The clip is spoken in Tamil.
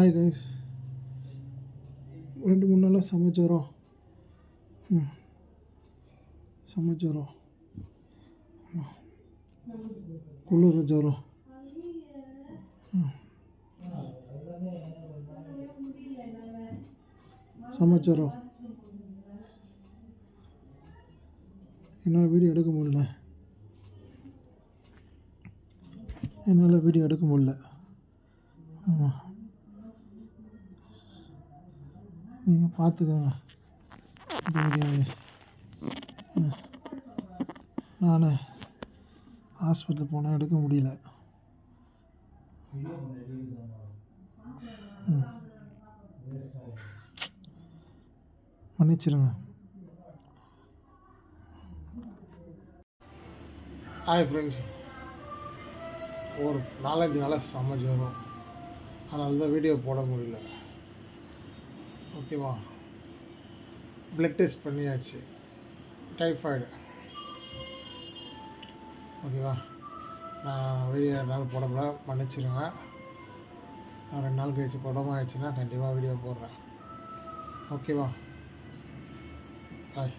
ஹாய் கைஸ் ரெண்டு மூணு நாளாக சமைச்சோரம் ம். சமைச்சோரம் குளிர் ஜோரம். ம். சமைச்சோரம் என்னால் வீடியோ எடுக்க முடியல. என்னால் வீடியோ எடுக்க முடியல. நீங்கள் பார்த்துக்கோங்க நான் ஹாஸ்பிட்டல் போனால் எடுக்க முடியல. மன்னிச்சிருங்க. ஹாய் ஃப்ரெண்ட்ஸ் ஒரு நாலஞ்சு நாளாக சமைச்சு வரும் அதனால தான் வீடியோ போட முடியல. ஓகேவா? ப்ளட் டெஸ்ட் பண்ணியாச்சு. டைஃபாய்டு ஓகேவா? நான் வீடியோ ரெண்டு நாள் போட முடியல மன்னிச்சிருங்க. நான் ரெண்டு நாள் கழிச்சு குடமாயிடுச்சுன்னா கண்டிப்பாக வீடியோ போடுறேன். ஓகேவா? பாய்